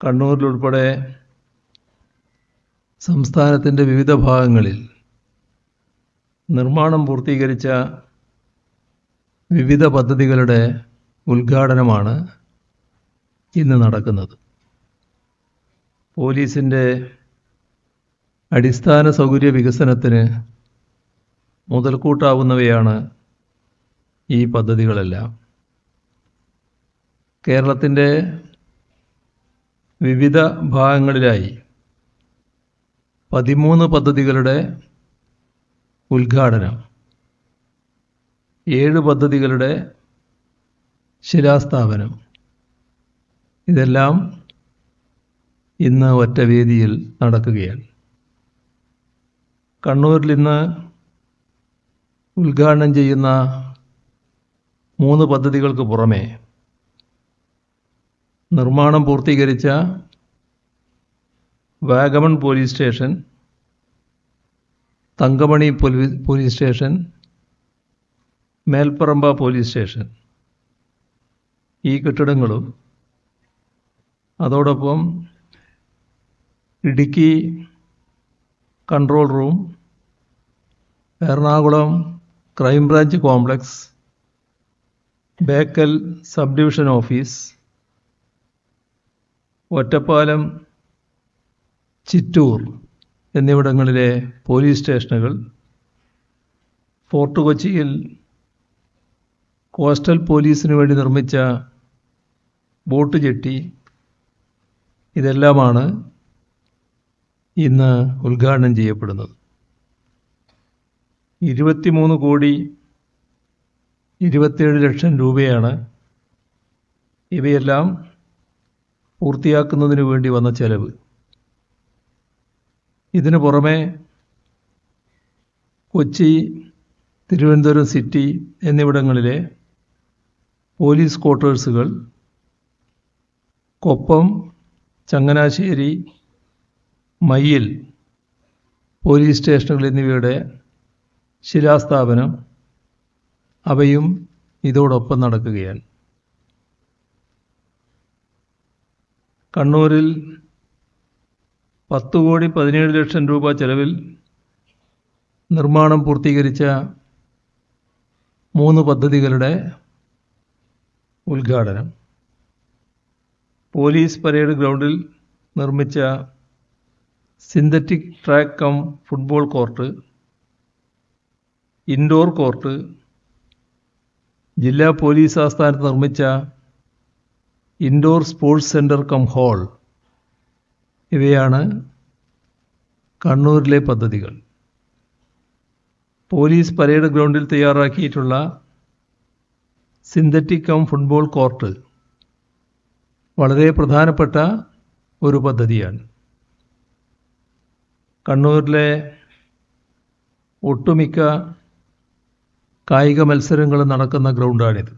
കണ്ണൂരിലുൾപ്പെടെ സംസ്ഥാനത്തിന്റെ വിവിധ ഭാഗങ്ങളിൽ നിർമ്മാണം പൂർത്തീകരിച്ച വിവിധ പദ്ധതികളുടെ ഉദ്ഘാടനമാണ് ഇന്ന് നടക്കുന്നത്. പോലീസിന്റെ അടിസ്ഥാന സൗകര്യ വികസനത്തിന് മുതൽക്കൂട്ടാവുന്നവയാണ് ഈ പദ്ധതികളെല്ലാം. കേരളത്തിന്റെ വിവിധ ഭാഗങ്ങളിലായി പതിമൂന്ന് പദ്ധതികളുടെ ഉദ്ഘാടനം ഏഴ് പദ്ധതികളുടെ ശിലാസ്ഥാപനം. ഇതെല്ലാം ഇന്ന് ഒറ്റ വേദിയിൽ നടക്കുകയാണ്. കണ്ണൂരിൽ ഇന്ന് ഉദ്ഘാടനം ചെയ്യുന്ന മൂന്ന് പദ്ധതികൾക്ക് പുറമെ നിർമ്മാണം പൂർത്തീകരിച്ച Vagamon police station Thankamani police station Melparamba police station. ഈ കെട്ടിടങ്ങളും അതോടൊപ്പം Idukki control room Ernakulam crime branch complex Bekal sub division office Ottapalam Chittur എന്നിവിടങ്ങളിലെ പോലീസ് സ്റ്റേഷനുകൾ ഫോർട്ട് കൊച്ചിയിൽ കോസ്റ്റൽ പോലീസിന് വേണ്ടി നിർമ്മിച്ച ബോട്ട് ജെട്ടി ഇതെല്ലാമാണ് ഇന്ന് ഉദ്ഘാടനം ചെയ്യപ്പെടുന്നത്. ഇരുപത്തിമൂന്ന് കോടി ഇരുപത്തേഴ് ലക്ഷം രൂപയാണ് ഇവയെല്ലാം പൂർത്തിയാക്കുന്നതിന് വേണ്ടി വന്ന ചെലവ്. ഇതിനു പുറമെ കൊച്ചി തിരുവനന്തപുരം സിറ്റി എന്നിവിടങ്ങളിലെ പോലീസ് ക്വാർട്ടേഴ്സുകൾ കൊപ്പം ചങ്ങനാശ്ശേരി മയ്യിൽ പോലീസ് സ്റ്റേഷനുകൾ എന്നിവയുടെ ശിലാസ്ഥാപനം അവയും ഇതോടൊപ്പം നടക്കുകയാണ്. കണ്ണൂരിൽ പത്ത് കോടി പതിനേഴ് ലക്ഷം രൂപ ചെലവിൽ നിർമ്മാണം പൂർത്തീകരിച്ച മൂന്ന് പദ്ധതികളുടെ ഉദ്ഘാടനം. പോലീസ് പരേഡ് ഗ്രൗണ്ടിൽ നിർമ്മിച്ച synthetic track cum football court indoor court ജില്ലാ പോലീസ് ആസ്ഥാനത്ത് നിർമ്മിച്ച indoor sports centre cum hall ഇവയാണ് കണ്ണൂരിലെ പദ്ധതികൾ. പോലീസ് പരേഡ് ഗ്രൗണ്ടിൽ തയ്യാറാക്കിയിട്ടുള്ള സിന്തറ്റിക് കം ഫുട്ബോൾ കോർട്ട് വളരെ പ്രധാനപ്പെട്ട ഒരു പദ്ധതിയാണ്. കണ്ണൂരിലെ ഒട്ടുമിക്ക കായിക മത്സരങ്ങൾ നടക്കുന്ന ഗ്രൗണ്ടാണിത്.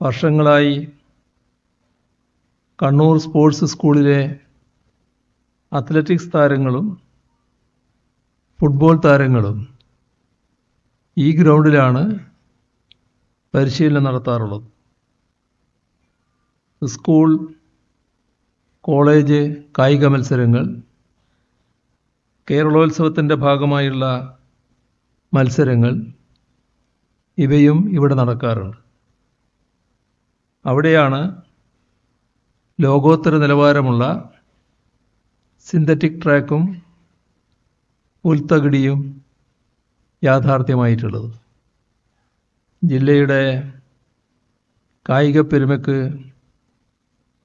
വർഷങ്ങളായി കണ്ണൂർ സ്പോർട്സ് സ്കൂളിലെ അത്ലറ്റിക്സ് താരങ്ങളും ഫുട്ബോൾ താരങ്ങളും ഈ ഗ്രൗണ്ടിലാണ് പരിശീലനം നടത്താറുള്ളത്. സ്കൂൾ കോളേജ് കായിക മത്സരങ്ങൾ കേരളോത്സവത്തിന്റെ ഭാഗമായുള്ള മത്സരങ്ങൾ ഇവയും ഇവിടെ നടക്കാറുണ്ട്. അവിടെയാണ് ലോകോത്തര നിലവാരമുള്ള സിന്തറ്റിക് ട്രാക്കും പുൽത്തകിടിയും യാഥാർത്ഥ്യമായിട്ടുള്ളത്. ജില്ലയുടെ കായിക പെരുമയ്ക്ക്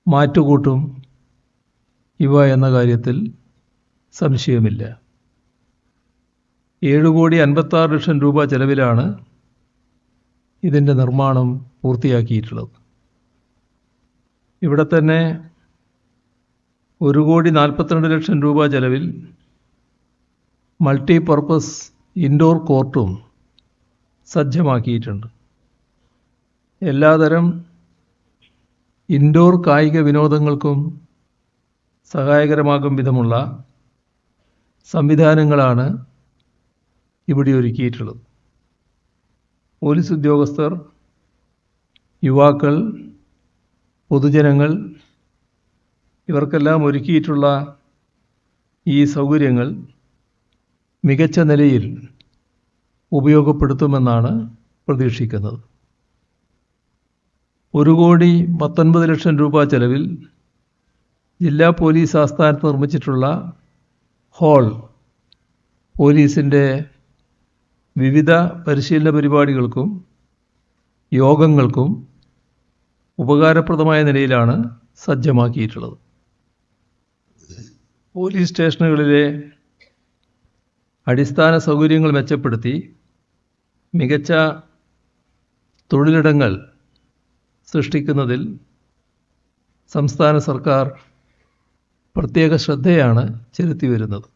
മാറ്റുകൂട്ടും ഇവ എന്ന കാര്യത്തിൽ സംശയമില്ല. ഏഴ് കോടി അൻപത്താറ് ലക്ഷം രൂപ ചെലവിലാണ് ഇതിന്റെ നിർമ്മാണം പൂർത്തിയാക്കിയിട്ടുള്ളത്. ഇവിടെ തന്നെ ഒരു കോടി നാൽപ്പത്തിരണ്ട് ലക്ഷം രൂപ ചെലവിൽ മൾട്ടി പർപ്പസ് ഇൻഡോർ കോർട്ടും സജ്ജമാക്കിയിട്ടുണ്ട്. എല്ലാതരം ഇൻഡോർ കായിക വിനോദങ്ങൾക്കും സഹായകരമാകും വിധമുള്ള സംവിധാനങ്ങളാണ് ഇവിടെ ഒരുക്കിയിട്ടുള്ളത്. പോലീസ് ഉദ്യോഗസ്ഥർ യുവാക്കൾ പൊതുജനങ്ങൾ ഇവർക്കെല്ലാം ഒരുക്കിയിട്ടുള്ള ഈ സൗകര്യങ്ങൾ മികച്ച നിലയിൽ ഉപയോഗപ്പെടുത്തുമെന്നാണ് പ്രതീക്ഷിക്കുന്നത്. ഒരു കോടി പത്തൊൻപത് ലക്ഷം രൂപ ചെലവിൽ ജില്ലാ പോലീസ് ആസ്ഥാനത്ത് നിർമ്മിച്ചിട്ടുള്ള ഹാൾ പോലീസിന്റെ വിവിധ പരിശീലന പരിപാടികൾക്കും യോഗങ്ങൾക്കും ഉപകാരപ്രദമായ നിലയിലാണ് സജ്ജമാക്കിയിട്ടുള്ളത്. പോലീസ് സ്റ്റേഷനുകളിലെ അടിസ്ഥാന സൗകര്യങ്ങൾ മെച്ചപ്പെടുത്തി മികച്ച തൊഴിലിടങ്ങൾ സൃഷ്ടിക്കുന്നതിൽ സംസ്ഥാന സർക്കാർ പ്രത്യേക ശ്രദ്ധയാണ് ചെലുത്തി വരുന്നത്